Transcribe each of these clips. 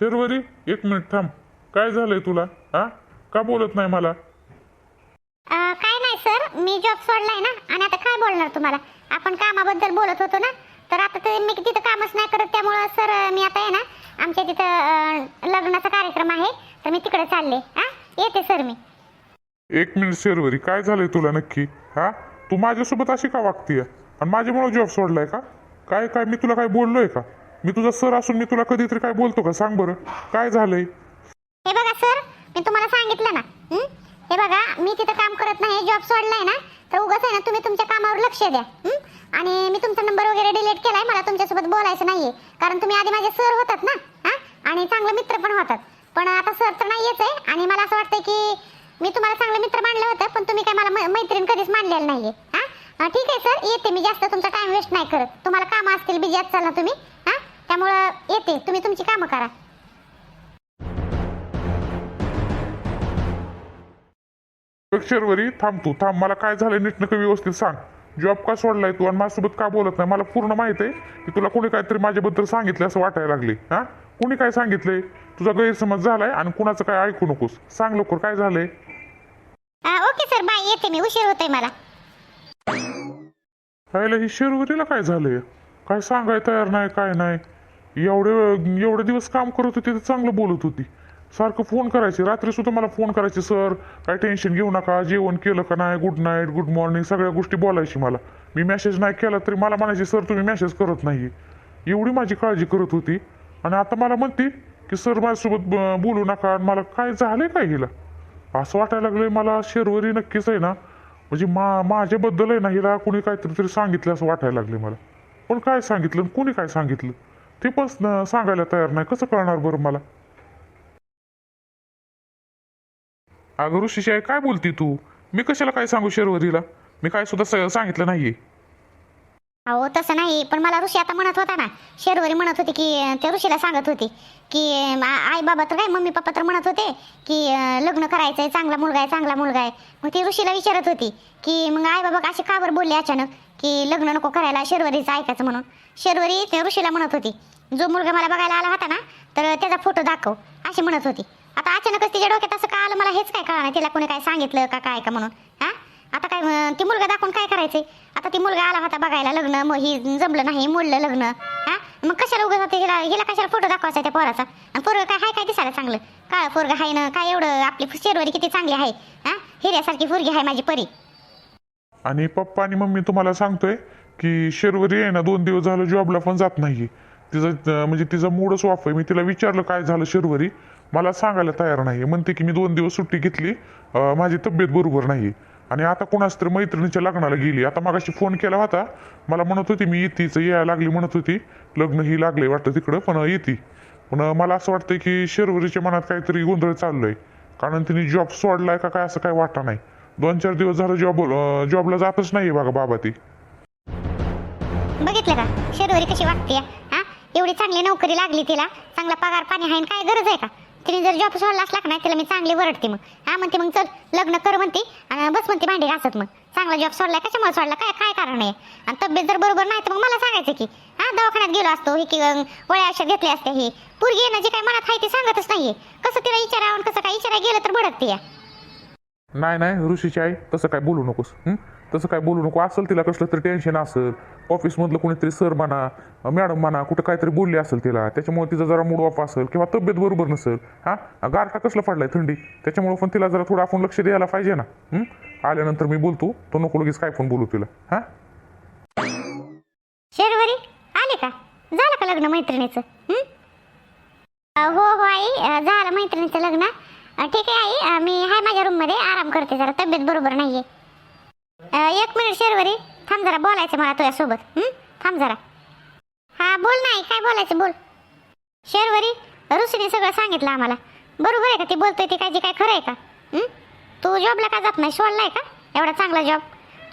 शर्वरी एक मिनिट थांब. काय झालंय तुला? हा? का बोलत नाही मला? अं, काय नाही सर. मी जॉब सोडलाय ना. आणि आता काय बोलणार तुम्हाला? आपण कामाबद्दल बोलत होतो ना. तर आता ते मी तिथं कामच नाही करत. त्यामुळं सर मी आता आहे ना आमच्या तिथं अं, लग्नाचा कार्यक्रम आहे. तर मी तिकडे चालले. हा? येते सर मी. एक मिनिट शर्वरी काय झालंय तुला नक्की? हा? तू माझ्यासोबत अशी का वागतीय? आणि माझ्यामुळे जॉब सोडलाय का? काय काय मी तुला काय बोललोय का? मी तुझा सर असून मी तुला कधीतरी काय बोलतो का? सांग बरं. काय झालंय? हे बघा सर मी तुम्हाला सांगितलं ना हं? हे बघा मी तिथं काम करत नाही जॉब सोडलाय ना तर उगाच आहे ना तुम्ही तुमच्या कामावर लक्ष द्या हं? आणि मी तुमचा नंबर वगैरे डिलीट केलाय मला तुमच्यासोबत बोलायचं नाहीये कारण तुम्ही आधी माझे सर होतात ना हा? आणि चांगले मित्र पण होतात. पण आता सर तर नाहीयेच आहे आणि मला असं वाटतंय की मी तुम्हाला चांगलं मित्र मानलं होतं पण तुम्ही काय मला मै- मैत्रीण कधीच मानलेलं नाहीये हा? अं, ठीक आहे सर येते मी जास्त तुमचा टाइम वेस्ट नाही करत. तुम्हाला कामं असतील बिझी असाल ना तुम्ही. त्यामुळं येते. तुम्ही तुमची कामं करा. बघ शर्वरी थांब तू थांब मला काय झालंय नीटनकं व्यवस्थित सांग. जॉब का सोडलाय तू आणि माझ्यासोबत का बोलत नाही? मला पूर्ण माहीत आहे की तुला कोणी काहीतरी माझ्याबद्दल सांगितलं असं वाटायला लागले हा? कोणी काय सांगितलंय? तुझा गैरसमज झालाय आणि कुणाचं काय ऐकू नकोस. सांग लवकर काय झालंय? Okay sir bye. येते मी. उशीर होतोय मला. ही शर्वरीला काय झालंय? काय सांगाय तयार नाही काय नाही? एवढे एवढे दिवस काम करत होती तर चांगलं बोलत होती. सारखं फोन करायचे. रात्री सुद्धा मला फोन करायचे सर काय टेन्शन घेऊ नका. जेवण केलं का नाही? गुड नाईट गुड मॉर्निंग सगळ्या गोष्टी बोलायची मला. मी मेसेज नाही केला तरी मला म्हणायची सर तुम्ही मेसेज करत नाही एवढी माझी काळजी करत होती. आणि आता मला म्हणते की सर माझ्यासोबत ब- बोलू नका. आणि मला काय झालंय काय हिला? असं वाटायला लागलंय मला. शेरवरी नक्कीच आहे ना. म्हणजे मा माझ्याबद्दल आहे ना हिला कोणी काहीतरी तरी सांगितलं असं वाटायला लागले मला. पण काय सांगितलं आणि कोणी काय सांगितलं? ते पण सांगायला तयार नाही. कसं कळणार बरं मला? अगं ऋषीशी काय बोलती तू? मी कशाला काय सांगू शर्वरीला? मी काय सुद्धा स- सांगितलं नाहीये. अहो तसं नाही पण मला ऋषी आता म्हणत होता ना शेरवरी म्हणत होती की ते त्या ऋषीला सांगत होती की आई बाबा तर काय मम्मी पप्पा तर म्हणत होते की लग्न करायचं आहे चांगला मुलगा आहे चांगला मुलगा आहे. मग ती ऋषीला विचारत होती की मग आई बाबा असे का बरं बोलले अचानक की लग्न नको करायला शेरवरीचं ऐकायचं म्हणून. शेरवरी त्या ऋषीला म्हणत होती जो मुलगा मला बघायला आला होता ना तर त्याचा फोटो दाखव अशी म्हणत होती. आता अचानकच तिच्या डोक्यात असं का आलं मला हेच काय कळणार तिला कोणी काय सांगितलं का काय का म्हणून हा? आता काय अं, ती मुलगा दाखवून काय करायचे आता ती मुलगा आला होता बघायला लग्न मग ही जमलं नाही मोडलं लग्न. हा? मग कशाला उगाच आता हिला हिला कशाला फोटो दाखवायचा त्या पोराचा? आणि पोरग काय हाय काय दिसायला चांगलं? काळ पोरग हाय ना काय एवढं आपली शेरवारी किती चांगली आहे? हा? हिऱ्यासारखी पोरगी आहे माझी परी. आणि पप्पा आणि मम्मी तुम्हाला सांगतोय की शेरवरी आहे ना दोन दिवस झालं जॉबला पण जात नाही तिचं अं, म्हणजे तिचा मूडच ऑफ आहे. मी तिला विचारलं काय झालं शेरवरी? मला सांगायला तयार नाही म्हणते की मी दोन दिवस सुट्टी घेतली. अं, माझी तब्येत बरोबर नाही आणि आता कोणाच तरी मैत्रिणीच्या लग्नाला गेली. आता मागाशी फोन केला होता. मला म्हणत होती मी येतीच यायला लागली म्हणत होती. लग्न ही लागले वाटतं तिकडं पण येते. पण मला असं वाटतं की शर्वरीच्या मनात काहीतरी गोंधळ चाललोय. कारण तिने जॉब सोडलाय का काय असं काय वाटत नाही. दोन चार दिवस झालं जॉब जॉबला जातच नाही बघा बाबा ती. बघितलं का? शर्वरी कशी वागते एवढी चांगली नोकरी लागली तिला. चांगला पगार पाणी आहे काय गरज आहे का? तिने जर जॉब सोडला असला का नाही तिला मी चांगली वरडते मग. हा म्हणते मग चल लग्न कर म्हणते. आणि बस म्हणते भांडी घासत मग. चांगला जॉब सोडला कशामुळे सोडला? काय काय कारण आहे? आणि तब्येत जर बरोबर नाही तर मग मला सांगायचं की हा दवाखान्यात गेलो असतो हे की वळ्या औषध घेतले असते हे. पोरगी आहे ना जे काय मनात आहे ते सांगतच नाहीये. कसं तिला विचारावं कसं काय विचारायला गेलं तर भडकते या. नाही नाही ऋषीची आई तसं काय बोलू नकोस हं? तसं काय बोलू नको. असेल तिला कसलं तरी टेन्शन असेल. ऑफिसमधलं कोणीतरी सर म्हणा मॅडम म्हणा कुठं काहीतरी बोलली असेल तिला त्याच्यामुळे तिचा जरा मूड ऑफ असेल किंवा तब्येत बरोबर नसेल हा? गारठा कसलं पडलाय थंडी? त्याच्यामुळे पण तिला जरा थोडं आपण लक्ष द्यायला पाहिजे ना. आल्यानंतर मी बोलतो. तो नको लगेच काय पण बोलू तिला. हा? शेरवरी आले का? झालं का लग्न मैत्रिणीचं? हो? हो आई झालं मैत्रिणीचं लग्न. ठीक आहे आई. मी हाय माझ्या रूममध्ये आराम करते जरा. तब्येत बरोबर नाहीये. आहे एक मिनिट शेरवरी. थांब जरा बोलायचं मला तुझ्यासोबत. थांब जरा. हा बोल नाही काय बोलायचं बोल. शेरवरी ऋषीने सगळं सांगितलं आम्हाला. बरोबर आहे का? ती बोलतोय ती काय जे काय खरं आहे का? तू जॉबला का जात नाही? सोडलाय का? एवढा चांगला जॉब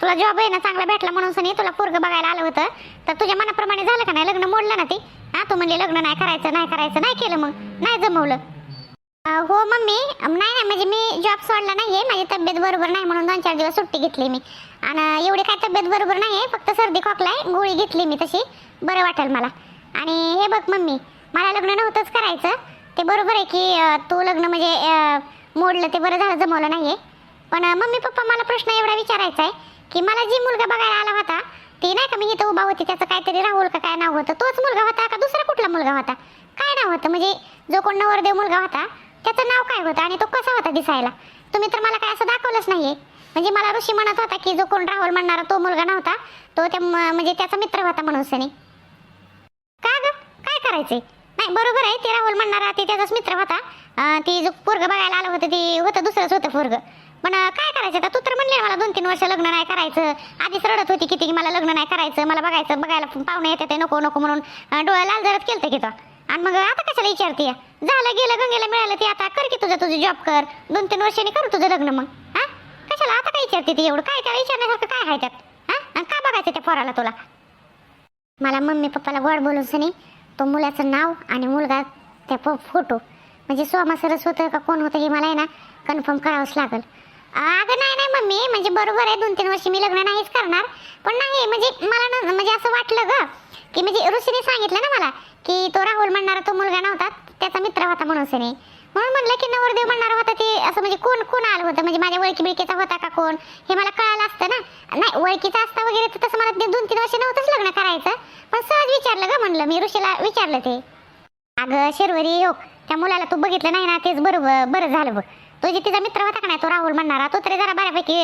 तुला जॉब आहे ना चांगला भेटला म्हणून सनी तुला पोरग बघायला आलं होतं. तर तुझ्या मनाप्रमाणे झालं का नाही? लग्न मोडलं ना ते? हा तू म्हणले लग्न नाही करायचं नाही करायचं नाही केलं मग. नाही जमवलं. हो मम्मी. नाही नाही म्हणजे मी जॉब सोडला नाही आहे माझी तब्येत बरोबर नाही म्हणून दोन चार दिवस सुट्टी घेतली मी. आणि एवढी काय तब्येत बरोबर नाही आहे फक्त सर्दी खोकला आहे गोळी घेतली मी तशी. बरं वाटेल मला. आणि हे बघ मम्मी मला लग्न नव्हतंच करायचं. ते बरोबर आहे की तू लग्न म्हणजे मोडलं ते बरं झालं जमवलं नाही आहे पण मम्मी पप्पा मला प्रश्न एवढा विचारायचा आहे की मला जी मुलगा बघायला आला होता ती नाही का मी इथं उभा होती त्याचं काहीतरी राहुल का काय नाव होतं तोच मुलगा होता का दुसरा कुठला मुलगा होता? काय नाव होतं? म्हणजे जो कोण नवरदेव मुलगा होता त्याचं नाव काय होतं आणि तो कसा होता दिसायला? तुम्ही तर मला काय असं दाखवलंच नाहीये. म्हणजे मला ऋषी म्हणत होता की जो कोण राहुल म्हणणारा तो मुलगा नव्हता तो त्या म्हणजे त्याचा मित्र होता म्हणून सनी. का ग? काय करायचंय? नाही बरोबर आहे ते राहुल म्हणणारा ते त्याचाच मित्र होता. ती जो पोरग बघायला आलं होतं ते होतं दुसरंच होतं पोरग. पण काय करायचं आता? तू तर म्हणले मला दोन तीन वर्ष लग्न नाही करायचं. आधीच रडत होती किती की मला लग्न नाही करायचं मला बघायचं बघायला पाहुणे येते नको नको म्हणून डोळ्या लाल जरत केलं की तो. आणि मग आता कशाला विचारते झालं गेलं गंगेला मिळालं ते आता. कर की तुझं तुझं जॉब कर. दोन तीन वर्षांनी कर तुझं लग्न मग. हा? कशाला आता काय विचारते ती एवढं? काय त्याला विचारण्यासारखं काय आहे त्यात? हा? आणि का बघायचं त्या पोराला तुला? मला मम्मी पप्पाला गोड बोलून सनी तो मुलाचं नाव आणि मुलगा त्या प फोटो. म्हणजे सोमा सरस होतं का कोण होतं हे मला आहे ना कन्फर्म करावंच लागल. अगं नाही नाही मम्मी. म्हणजे बरोबर आहे दोन तीन वर्ष मी लग्न नाहीच करणार. पण नाही म्हणजे मला ना म्हणजे असं वाटलं गं. की म्हणजे ऋषीने सांगितलं ना मला की तो राहुल म्हणणारा तो मुलगा नव्हता त्याचा मित्र होता म्हणून सनी म्हणून म्हणलं की नवरदेव म्हणणार होता ते असं म्हणजे कोण कोण आलं होतं? म्हणजे माझ्या ओळखी बिळकीचा होता का कोण? हे मला कळालं असतं ना. नाही ओळखीचा असता वगैरे तर तसं मला ते दोन तीन वर्ष नव्हतंच लग्न करायचं. पण सहज विचारलं ग म्हणलं मी ऋषीला विचारलं ते. अगं शिरवरी हो त्या मुलाला तू बघितलं नाही ना? तेच बरोबर बरं झालं बघ. तो जे तिचा मित्र होता का नाही तो राहुल म्हणणारा तो तरी जरा बऱ्यापैकी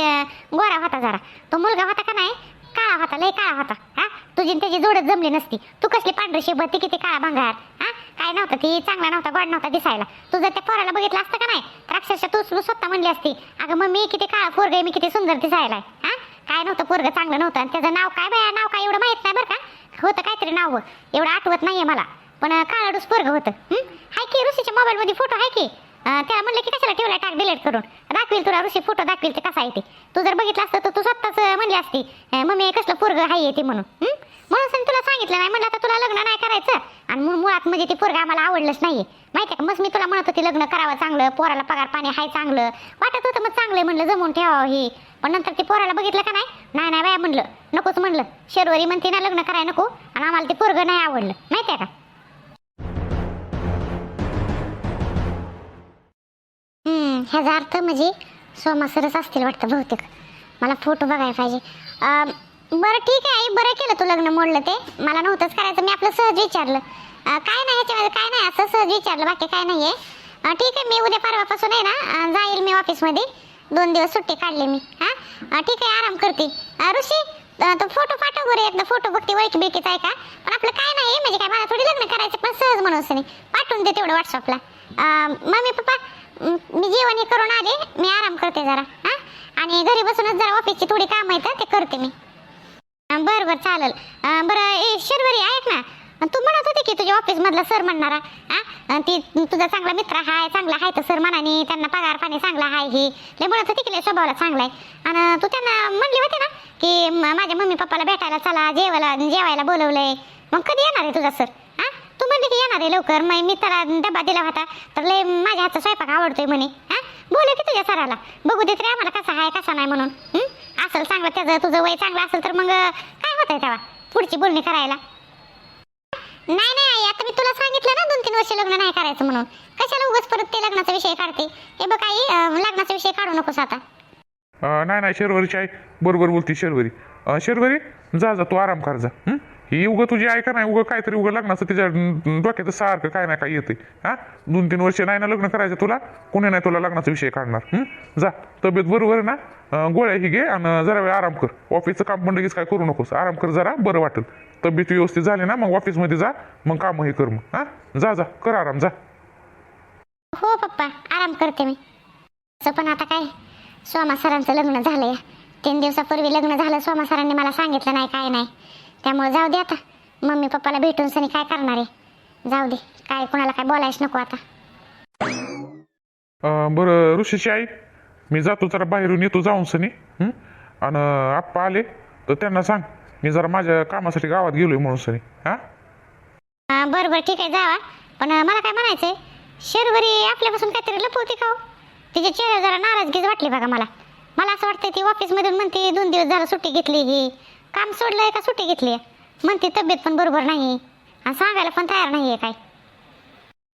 गोरा होता जरा. तो मुलगा होता का नाही काळा होता लय काळा होता. हा? तुझी त्याची जोडच जमली नसती. तू कसली पांढरी शेबत ती किती काळा भांगार? हा? काय नव्हतं ती चांगला नव्हता गोड नव्हता दिसायला. तू जर त्या पोराला बघितलं असतं का नाही? तर अक्षरशः तू स्वतः म्हणली असती अगं मग मी किती काळा पोरग मी किती सुंदर दिसायला हा? काय नव्हतं पोरग चांगलं नव्हतं. आणि त्याचं नाव काय बाया? नाव काय? एवढं माहीत नाही बरं का? होतं काहीतरी नाव. एवढं आठवत नाहीये मला. पण काळाडूस पोरग होतं. हाय की ऋषीच्या मोबाईल मध्ये फोटो आहे की? त्याला म्हणलं की कशाला ठेवला टाक डिलीट करून. दाखवेल तुला ऋषी फोटो दाखवेल ते कसा आहे ते. तू जर बघितलं असतं तर तू स्वतःच असती. मम्मी कसलं पोरग आहे ते म्हणून. म्हणून सांग तुला सांगितलं नाही. म्हणलं आता तुला लग्न नाही करायचं. आणि मुळात म्हणजे ते पोरग आम्हाला आवडलंच नाहीये. माहिती आहे का? मग मी तुला म्हणत होती लग्न करावं चांगलं पोराला पगार पाणी हाय चांगलं. वाटत होतं मग चांगलं म्हणलं जमून ठेवावं हे. पण नंतर ते पोराला बघितलं का नाही? नाही नाही बाया म्हणलं. नकोच म्हणलं. शर्वरी म्हणते ना लग्न करायला नको. आणि आम्हाला ते पोरग नाही आवडलं. माहिती आहे का? हम्म, ह्याचा अर्थ म्हणजे सोमासरच असतील वाटतं बहुतेक. मला फोटो बघायला पाहिजे. बरं ठीक आहे आई बरं केलं तू लग्न मोडलं ते. मला नव्हतंच करायचं मी आपलं सहज विचारलं. काय नाही ह्याच्यामध्ये काय नाही असं सहज विचारलं बाकी काय नाही आहे ठीक आहे मी उद्या परवापासून आहे ना जाईल मी ऑफिसमध्ये. दोन दिवस सुट्टी काढली मी हां? ठीक आहे आराम करते. ऋषी तो फोटो पाठव बरं एकदा फोटो बघते ओळखी बिळकीचा आहे का? पण आपलं काय नाही म्हणजे काय मला थोडी लग्न करायचं पण सहज म्हणून नाही. पाठवून दे तेवढं व्हॉट्सअपला मम्मी पप्पा मी जेवण हे करून आले मी आराम करते जरा. आणि घरी बसूनच जरा ऑफिसची थोडी काम आहेत ते करते मी. बर बरं बरं चालेल. बरं ए शर्वरी ऐक ना? तू म्हणत होती की तुझ्या ऑफिस मधला सर म्हणणारा हा? ती तुझा चांगला मित्र हाय चांगला हाय तर सर म्हणाने त्यांना पगार पाणी चांगला हाय ही. लय म्हणत होती की लय स्वभावाला चांगला आहे. आणि तू त्यांना म्हणली होती ना की माझ्या मम्मी पप्पाला भेटायला चला जेवायला जेवायला बोलवलंय. मग कधी येणार आहे तुझा सर हा? तू म्हणली की येणार आहे लवकर. मग मी त्याला डबा दिला होता तर लय माझ्या हातचा स्वयंपाक आवडतोय म्हणे हा? बोलू की तुझ्या सराला. बघू देत रे आम्हाला कसा आहे कसा नाही म्हणून. असेल चांगलं त्याचं तुझं वय चांगलं असेल तर मग काय होत आहे तेव्हा? पुढची बोलणी करायला. नाही नाही आई आता मी तुला सांगितलं ना दोन तीन वर्ष लग्न नाही करायचं म्हणून. कशाला उगाच परत ते लग्नाचा विषय काढते? हे बघ आई अं, लग्नाचा विषय काढू नकोस आता. अं, नाही नाही शर्वरीची आई बरोबर बोलती शर्वरी. अं, शर्वरी जा जा तू आराम कर जा. हं? ही उगं तुझी ऐका नाही उगं काहीतरी उगं लग्नाचं तिच्या डोक्यात सारखं काय नाही काय येते हा? दोन तीन वर्ष नाही ना लग्न करायचं तुला? कोणी नाही तुला लग्नाचा विषय काढणार. जा. तब्येत बरोबर ना? गोळ्या ही घे आणि जरा वेळ आराम कर. ऑफिसचं काम पण लगेच काय करू नकोस. आराम कर जरा बरं वाटेल. तब्येत व्यवस्थित झाली ना मग ऑफिसमध्ये जा मग काम हे कर मग. हा? जा जा. कर आराम जा. हो पप्पा. आराम करते मी. पण आता काय? सोमा सरांचं लग्न झालंय. तीन दिवसापूर्वी लग्न झालं सोमा सरांनी मला सांगितलं नाही काय नाही. त्यामुळे जाऊ दे आता. मम्मी पप्पाला भेटून सनी काय करणार आहे? जाऊ दे. काय कोणाला काय बोलायच नको आता. अं, बरं ऋषीची आई मी जातो जरा बाहेरून येतो जाऊन सनी. हं? आणि आप्पा आले तर त्यांना सांग. मी जरा माझ्या कामासाठी गावात गेलोय म्हणून सनी. हा? हा, बरं बरं ठीक आहे जावा. पण अं, मला काय म्हणायचंय? शर्वरी आपल्यापासून काहीतरी लपवते का हो? तिच्या चेहऱ्यावर जरा नाराजगीच वाटली बघा मला. मला असं वाटतं ती ऑफिसमधून म्हणते दोन दिवस झालं सुट्टी घेतली ही. काम सोडलंय का सुट्टी घेतली? म्हणते तब्येत पण बरोबर नाही आणि सांगायला पण तयार नाही आहे काय.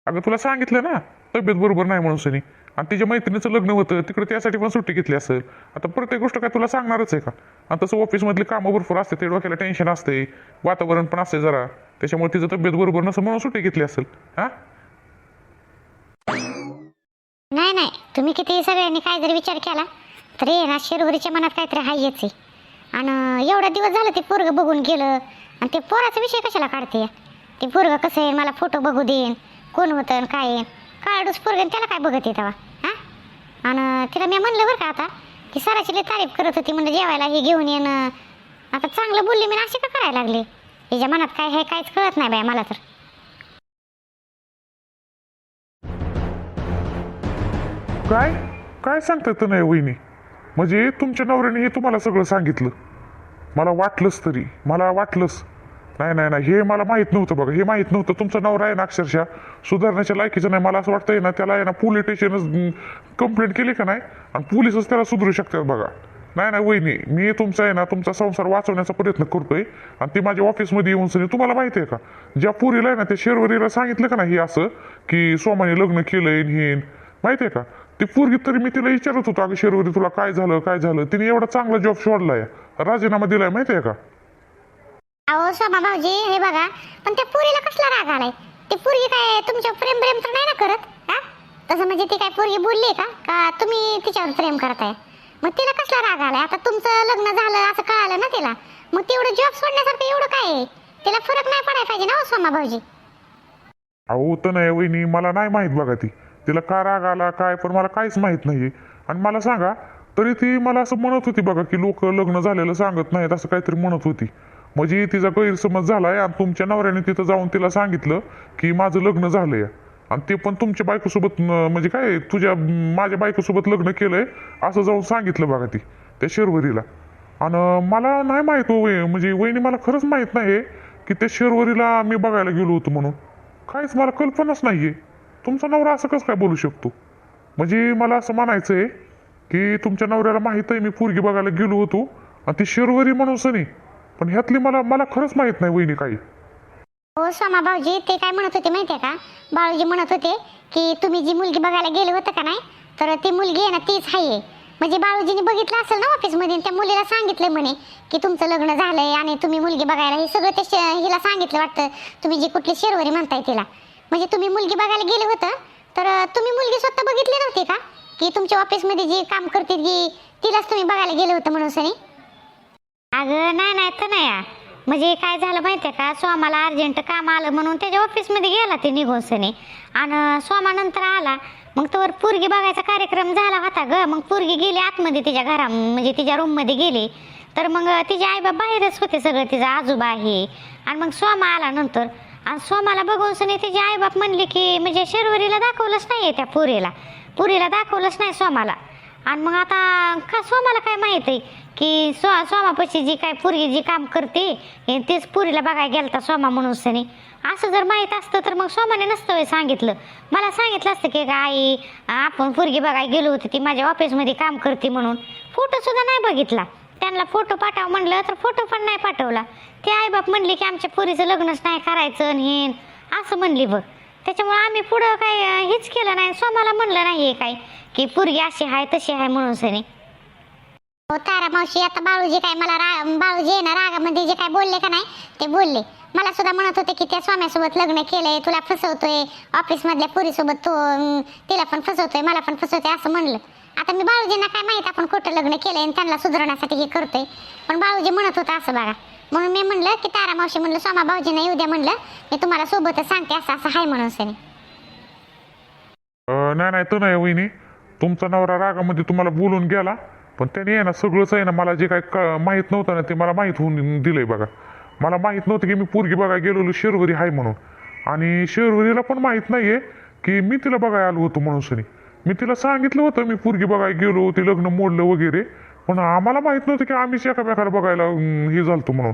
अगं तुला सांगितलं ना तब्येत बरोबर नाही म्हणून सनी. आणि तिच्या मैत्रिणीचं लग्न होतं तिकडे त्यासाठी पण सुट्टी घेतली असेल. आता प्रत्येक गोष्ट काय तुला सांगणारच आहे का? आणि तसं ऑफिसमधली कामं भरपूर असते ते डोक्याला टेन्शन असते वातावरण पण असते जरा. त्याच्यामुळे तिचं तब्येत बरोबर नसं म्हणून सुट्टी घेतली असेल. हां? नाही नाही. तुम्ही किती सगळ्यांनी काय जरी विचार केला तरी आहे ना शिरवरीच्या मनात काहीतरी हायच आहे. आणि एवढा दिवस झालं ते पोरग बघून गेलं. आणि ते पोराचा विषय कशाला काढते? ते पोरग कसं आहे? मला फोटो बघू देईन. कोण होतं काय आहे? काळडूस पोरग त्याला काय बघत आहे तेव्हा? हां? आणि तिला मी म्हणलं बरं का आता की सराची लई तारीफ करत होती म्हणजे जेवायला हे घेऊन येणं आता चांगलं बोलली मी अशी का करायला लागली? हिच्या मनात काय आहे काहीच कळत नाही बाय मला तर. काय? काय सांगता तुम्ही नाही वहिनी? म्हणजे तुमच्या नवऱ्याने हे तुम्हाला सगळं सांगितलं. मला वाटलंच तरी मला वाटलंच. नाही नाही नाही हे मला माहीत नव्हतं बघा हे माहीत नव्हतं. तुमचा नवरा आहे ना अक्षरशः? सुधारण्याच्या लायकीचं नाही मला असं वाटतंय ना त्याला आहे ना पोलीस स्टेशनच कंप्लेंट केली का नाही? आणि पोलीसच त्याला सुधरू शकतात बघा. नाही नाही वहिनी मी तुमचा आहे ना तुमचा संसार वाचवण्याचा प्रयत्न करतोय. आणि ती माझ्या ऑफिसमध्ये येऊन सनी तुम्हाला माहिती आहे का? ज्या पुरीला आहे ना त्या शेरवरीला सांगितलं का नाही हे असं की सोमाने लग्न केलंय हे माहिती आहे का? ती पोरगी तरी मी तिला विचारत होतो अगं शेरवरी तुला काय झालं काय झालं? तिने एवढा चांगला जॉब सोडलाय राजीनामा दिलाय माहिती आहे का? अहो शोभा भाऊजी हे बघा पण त्या पुरीला कसला राग आलाय? ती पोरगी काय तुमच्या प्रेम प्रेम तर नाही ना करत हा? तसं म्हणजे ती काय पोरगी बोलली का? का तुम्ही तिच्यावर प्रेम करताय? मग तिला कसला राग आलाय? आता तुमचं लग्न झालं असं कळालं ना तिला? मग तेवढं जॉब सोडण्यासारखं एवढं काय आहे? तिला फरक नाही पडायला पाहिजे ना हो सोमा भाऊजी? अहो तर नाही वहिनी मला नाही माहीत बघा ती. तिला का राग आला काय? पण मला काहीच माहीत नाही आणि मला सांगा तरी ती मला असं म्हणत होती बघा की लोक लग्न झालेलं सांगत नाहीत असं काहीतरी म्हणत होती. म्हणजे तिचा गैरसमज झालाय आणि तुमच्या नवऱ्याने तिथं जाऊन तिला सांगितलं की माझं लग्न झालंय. आणि ते पण तुमच्या बायकोसोबत म्हणजे काय तुझ्या माझ्या बायकोसोबत लग्न केलंय असं जाऊन सांगितलं बघा ती त्या शेरवरीला. आणि मला नाही माहीत हो, वय- म्हणजे वहिनी मला खरंच माहीत नाही की त्या शेरवरीला मी बघायला गेलो होतो म्हणून. काहीच मला कल्पनाच नाहीये. तुमचा नवरा असं कसं काय बोलू शकतो? म्हणजे मला असं म्हणायचं आहे की तुमच्या नवऱ्याला माहीत आहे मी पोरगी बघायला गेलो होतो आणि ती शेरवरी म्हणून सनी पण ह्यातली मला मला खरंच माहीत नाही वहिनी काही. हो सोमा भाऊजी ते काय म्हणत होते माहितीये का? बाळूजी म्हणत होते की तुम्ही जी मुलगी बघायला गेले होतं का नाही तर ती मुलगी आहे ना तीच आहे म्हणजे बाळूजीने बघितलं असेल ना ऑफिसमध्ये त्या मुलीला सांगितलं म्हणे की तुमचं लग्न झालंय आणि तुम्ही मुलगी बघायला हे सगळं ते हिला सांगितलं वाटतं. तुम्ही जी कुठली शेरवरी म्हणताय तिला. म्हणजे तुम्ही मुलगी बघायला गेले होतं तर तुम्ही मुलगी स्वतः बघितली नव्हती का? की तुमच्या ऑफिसमध्ये जी काम करते की तिलाच तुम्ही बघायला गेले होतं म्हणून सनी? अगं नाही नाही तर नाही. आ. म्हणजे काय झालं माहिती आहे का? स्वामाला अर्जंट काम आलं म्हणून त्याच्या ऑफिसमध्ये गेला ते निघून सनी. आणि स्वामानंतर आला. मग तर पोरगी बघायचा कार्यक्रम झाला होता ग. मग पोरगी गेली आतमध्ये तिच्या घरा म्हणजे तिच्या रूममध्ये गेली. तर मग तिचे आईबाप बाहेरच होते सगळं तिचा आजोबा आहे. आणि मग स्वामा आला आज सोमाला बघून सनी तिचे आईबाप म्हणले की म्हणजे शर्वरीला दाखवलंच नाही त्या पुरीला. पुरीला दाखवलंच नाही सोमाला. आणि मग आता का सोमाला काय माहीत आहे की सो सोमापाशी जी काय पोरगी जी काम करते तेच पुरीला बघायला गेलता सोमा म्हणून सनी. असं जर माहीत असतं तर मग सोमाने नसतं वय सांगितलं. मला सांगितलं असतं की आई आपण पोरगी बघायला गेलो होती ती माझ्या ऑफिसमध्ये काम करते म्हणून. फोटो सुद्धा नाही बघितला. त्यांना फोटो पाठव म्हणलं तर फोटो पण नाही पाठवला. ते आईबाप म्हणले की आमच्या पोरीचं लग्नच नाही करायचं हे असं म्हणली बघ. त्याच्यामुळे आम्ही पुढं काय हेच केलं नाही. सोमाला म्हणलं नाही काय की पोरगी अशी आहे तशी आहे म्हणून सनी. हो तारा मावशी आता बाळूजी काय मला रा बाळूजी आहे ना रागामध्ये जे काय बोलले का नाही ते बोलले. मला सुद्धा म्हणत होते की त्या स्वाम्यासोबत लग्न केलंय तुला फसवतोय. ऑफिसमधल्या पुरीसोबत तो तिला पण फसवतोय मला पण फसवतोय असं म्हणलं. आता मी बाळूजींना काय माहीत आपण खोटं लग्न केलंय आणि त्यांना सुधारण्यासाठी हे करतोय. पण बाळूजी म्हणत होता असं बघा. म्हणून मी म्हणलं की तारा मावशी म्हणलं सोमा भाऊजींना येऊ द्या म्हणलं. मी तुम्हाला सोबतच सांगते असं असं आहे म्हणून सनी अं, नाही नाही तो नाही वहिनी. तुमचा नवरा रागामध्ये तुम्हाला बोलून गेला पण त्याने आहे ना सगळंच आहे ना मला जे काय क- माहीत नव्हतं ना ते मला माहीत होऊन दिलंय बघा. मला माहीत नव्हतं की मी पोरगी बघा गेलेलो शेरवरी आहे म्हणून. आणि शेरवरीला पण माहीत नाहीये की मी तिला बघायला आलो होतो म्हणून सनी. मी तिला सांगितलं होतं मी पोरगी बघायला गेलो ते लग्न मोडलं वगैरे. पण आम्हाला माहीत नव्हतं की आम्हीच एकामेकाला बघायला हे झालतो म्हणून.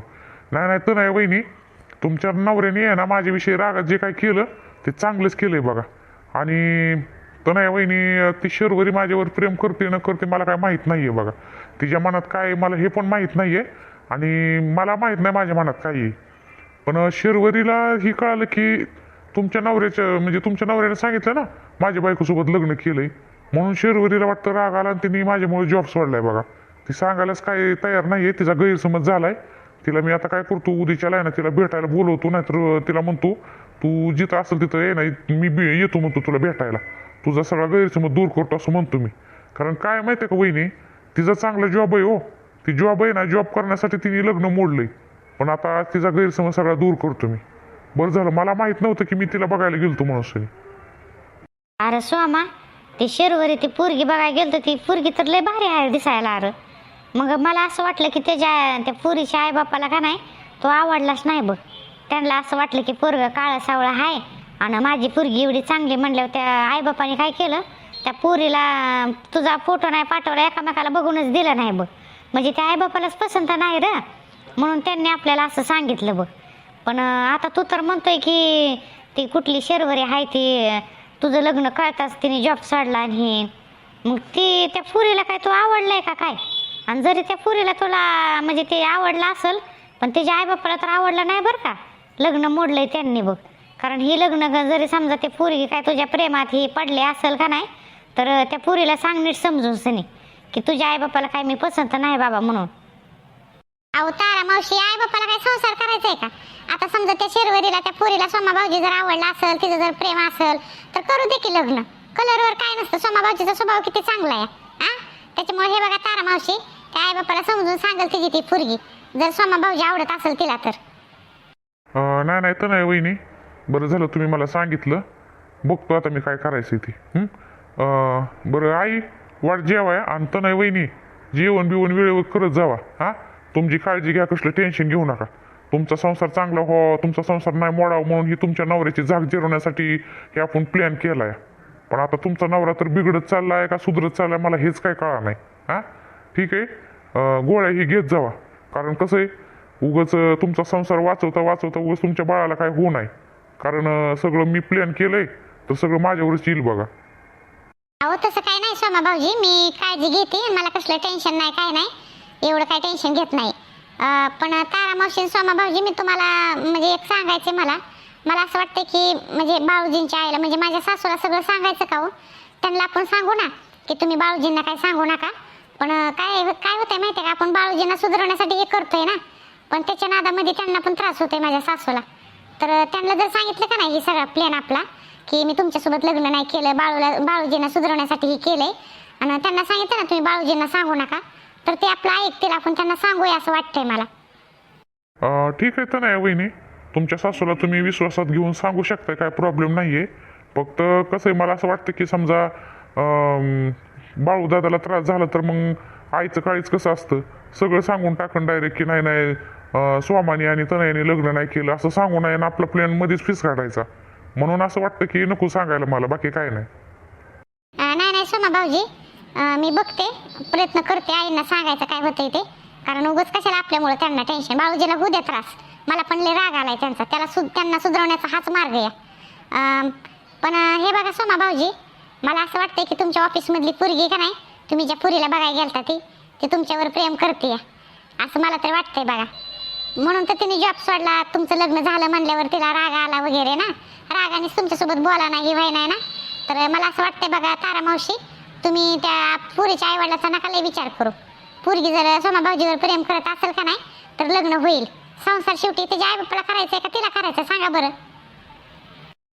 नाही नाही तर नाही वहिनी. तुमच्या नवऱ्याने आहे ना माझ्याविषयी रागात जे काय केलं ते चांगलंच केलं आहे बघा. आणि तर नाही वहिनी ती शर्वरी माझ्यावर प्रेम करते न करते मला काय माहीत नाही आहे बघा. तिच्या मनात काय आहे मला हे पण माहीत नाही आहे आणि मला माहीत नाही माझ्या मनात काय आहे. पण शर्वरीला ही कळालं की तुमच्या नवऱ्याच्या म्हणजे तुमच्या नवऱ्याने सांगितलं ना माझ्या बायकोसोबत लग्न केलंय. म्हणून शेरवरीला वाटतं राग आला आणि तिने माझ्यामुळे जॉब सोडलाय बघा. ती सांगायलाच काय तयार नाहीये तिचा गैरसमज झालाय. तिला मी आता काय करतो उद्याच्याला आहे ना तिला भेटायला बोलवतो नाहीतर तिला म्हणतो तू जिथं असेल तिथं ये नाही मी येतो म्हणतो तुला भेटायला. तुझा सगळा गैरसमज दूर करतो असं म्हणतो मी. कारण काय माहितीये का वहिनी तिचा चांगला जॉब आहे हो. ती जॉब आहे ना जॉब करण्यासाठी तिने लग्न मोडलंय. पण आता तिचा गैरसमज सगळा दूर करतो मी. बरं झालं मला माहीत नव्हतं की मी तिला बघायला गेलतो म्हणून अरे स्वामा ते शेरवरी ती पोरगी बघायला गेलतो ती पोरगी तर लय भारी आहे दिसायला अरे. मग मला असं वाटलं की त्याच्या त्या पोरीच्या आईबापाला का नाही तो आवडलाच नाही बघ. त्यांना असं वाटलं की पोरग काळा सावळा आहे आणि माझी पोरगी एवढी चांगली म्हणल्यावर त्या आईबापाने काय केलं त्या पोरीला तुझा फोटो नाही पाठवला एकामेकाला बघूनच दिला नाही बघ. म्हणजे त्या आईबापालाच पसंत नाही र. म्हणून त्यांनी आपल्याला असं सांगितलं बघ. पण आता तू तर म्हणतोय की ती कुठली शेरवरी आहे ती तुझं लग्न कळताच तिने जॉब सोडला आणि मग ती त्या पुरीला काय तू आवडलाय का काय? आणि जरी त्या पुरीला तुला म्हणजे ते आवडलं असेल पण त्याच्या आईबापाला तर आवडलं नाही बरं का? लग्न मोडलंय त्यांनी बघ. कारण ही लग्न जरी समजा ते पुरी काय तुझ्या प्रेमात ही पडले असेल का नाही तर त्या पुरीला सांग नीट समजून सनी की तुझ्या आईबापाला काय मी पसंत नाही बाबा म्हणून. अहो तारा मावशी आई बापाला काय संसार करायचा आहे का? आता समजा त्या शेरवरीला त्या पोरीला सोमा भाऊजी जर आवडला असेल तिचं जर प्रेम असेल तर करू दे की लग्न. कलरवर काय नसतं सोमा भाऊजीचा स्वभाव किती चांगला आहे हा? त्याच्यामुळे हे बघा तारा मावशी त्या आई बापाला समजून सांगेल तिची ती पोरगी. जर सोमा भाऊजी आवडत असेल तिला तर. अं, नाही नाही तर नाही वहिनी. बरं झालं तुम्ही मला सांगितलं. बघतो आता मी काय करायचं ते. हं? अं, बरं आई वाट जेवाय. आणि तर नाही वहिनी जेवण बिवण वेळेवर करत जावा हा? तुमची काळजी घ्या कसलं टेन्शन घेऊ नका. तुमचा संसार चांगला हो तुमचा संसार नाही मोडावा म्हणून ही तुमच्या नवऱ्याची जाग जिरवण्यासाठी हे आपण प्लॅन केलाय. पण आता तुमचा नवरा तर बिघडत चाललाय का सुधरत चाललाय मला हेच काय कळा नाही. हा? ठीक आहे? गोळ्या ही घेत जावा. कारण कसं आहे उगाच तुमचा संसार वाचवता वाचवता उगाच तुमच्या बाळाला काय होऊ नाही. कारण सगळं मी प्लॅन केलंय तर सगळं माझ्यावरच येईल बघा. अहो तसं काय नाही सोमा भाऊजी मी काळजी घेते मला कसलं टेन्शन नाही काय नाही. एवढं काय टेन्शन घेत नाही. पण तारा मावशी सोमा भाऊजी मी तुम्हाला म्हणजे एक सांगायचे मला. मला असं वाटतं की म्हणजे बाळूजींच्या आईला म्हणजे माझ्या सासूला सगळं सांगायचं का हो? त्यांना आपण सांगू ना की तुम्ही बाळूजींना काय सांगू नका. पण काय काय होतंय माहिती आहे का? आपण बाळूजींना सुधारण्यासाठी हे करतोय ना. पण त्याच्या नादामध्ये त्यांना पण त्रास होतोय माझ्या सासूला. तर त्यांना जर सांगितलं का नाही हे सगळा प्लॅन आपला की मी तुमच्यासोबत लग्न नाही केलं बाळूला बाळूजींना सुधारण्यासाठी हे आहे आणि त्यांना सांगितलं ना तुम्ही बाळूजींना सांगू नका. तर ते आपलं ऐकतील आपण त्यांना सांगूया असं वाटतंय मला. अं, ठीक आहे तर नाही वहिनी. तुमच्या सासूला तुम्ही विश्वासात घेऊन सांगू शकता काय प्रॉब्लेम नाही आहे फक्त कसं आहे मला असं वाटतं की समजा बाळू दादाला त्रास झाला तर मग आईचं काळीच कसं असतं? सगळं सांगून टाकून डायरेक्ट की नाही नाही अं, स्वामानी आणि तनयाने लग्न नाही केलं असं सांगू नये आणि आपला प्लॅन मध्येच फिस काढायचा. म्हणून असं वाटतं की नको सांगायला मला बाकी काय नाही. अं, नाही नाही सोमा भाऊजी. मी बघते प्रयत्न करते आईंना सांगायचं काय होतंय ते. कारण उगच कशाला आपल्यामुळे त्यांना टेन्शन बाळूजीला होऊ द्या त्रास. मला पण लय राग आलाय त्यांचा. त्याला सु त्यांना सुधारवण्याचा हाच मार्ग आहे. पण हे बघा सोमा भाऊजी मला असं वाटतंय की तुमच्या ऑफिसमधली पोरगी का नाही तुम्ही ज्या पुरीला बघायला गेलता ती ती तुमच्यावर प्रेम करते असं मला तर वाटतंय बघा. म्हणून तर तिने जॉब सोडला. तुमचं लग्न झालं म्हणल्यावर तिला राग आला वगैरे ना. रागानेच तुमच्यासोबत बोला नाही व्हाय नाही ना. तर मला असं वाटतंय बघा तारा मावशी तुम्ही त्या पुरीच्या आईवडिलाचा नका लय विचार करू. पोरगी जर सोमा भाऊजीवर प्रेम करत असेल का नाही तर लग्न होईल. संसार शेवटी तिच्या आई बापाला करायचंय का तिला करायचं सांगा बरं.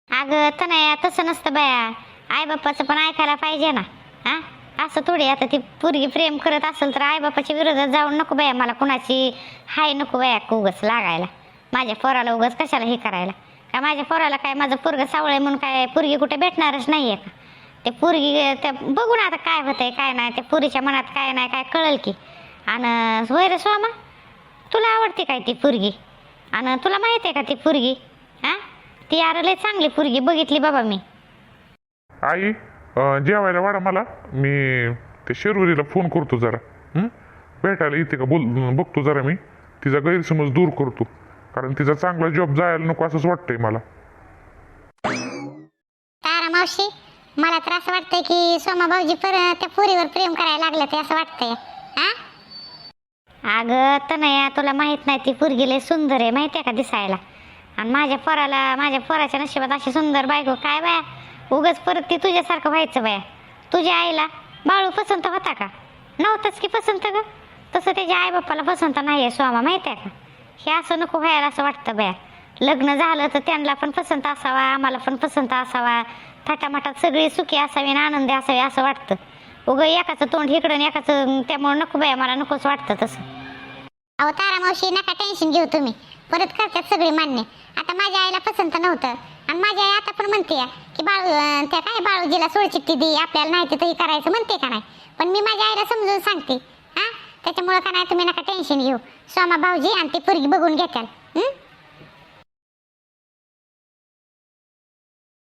अगं तनया तसं नसतं बाया. आईबापाचं पण ऐकायला पाहिजे ना. हा? असं थोडी आता ती पोरगी प्रेम करत असेल तर आईबापाच्या विरोधात जाऊन नको बाया. मला कुणाची हाय नको बाया उगच लागायला. माझ्या पोराला उगच कशाला हे करायला? का माझ्या पोराला काय माझं पोरगं सावळ आहे म्हणून काय पोरगी कुठे भेटणारच नाही आहे का? ते पोरगी त्या बघू ना आता काय होतंय काय नाही. त्या पोरीच्या मनात काय नाही काय कळल की. आणि होय रे स्वामा तुला आवडते काय ती पोरगी? आणि तुला माहिती आहे का ती पोरगी? हा ती यार लय चांगली पोरगी बघितली बाबा मी. आई अं, जेवायला वाढा मला. मी ते शेरवरीला फोन करतो जरा. हं? भेटायला येते का? बोल बघतो जरा मी. तिचा गैरसमज दूर करतो. कारण तिचा चांगला जॉब जायला नको असंच वाटतंय मला. तारा मावशी मला तर असं वाटतंय की सोमा भाऊजी पर त्या पुरीवर प्रेम करायला लागलं ते असं वाटतंय. हा? अगं तनया तुला माहीत नाही ती पोरगी लय सुंदर आहे माहिती आहे का दिसायला? आणि माझ्या पोराला माझ्या पोराच्या नशिबात अशी सुंदर बायको काय बाया? उगच परत ती तुझ्यासारखं व्हायचं बाया. तुझ्या आईला बाळू पसंत होता का? नव्हतंच की पसंत ग. तसं त्याच्या आई बाप्पाला पसंत नाही आहे स्वामा माहिती आहे का? हे असं नको व्हायला असं वाटतं बाया. लग्न झालं तर त्यांना पण पसंत असावा आम्हाला पण पसंत असावा. थाटामाटात सगळी सुखी असावी आणि आनंदी असावे असं वाटतं. उगं एकाचं तोंड इकडं आणि एकाचं त्यामुळे नको बाया मला नकोच वाटतं तसं. अहो तारा मावशी नका टेन्शन घेऊ तुम्ही. परत करतात सगळी मान्य. आता माझ्या आईला पसंत नव्हतं. आणि माझी आई आता पण म्हणते की बाळू त्या काय बाळूजीला सोडचिठ्ठी दे आपल्याला नाही तिथंही करायचं म्हणते का नाही? पण मी माझ्या आईला समजून सांगते. हा? त्याच्यामुळं का नाही तुम्ही नका टेन्शन घेऊ. सोमा भाऊजी आणि ती पोरगी बघून घेताल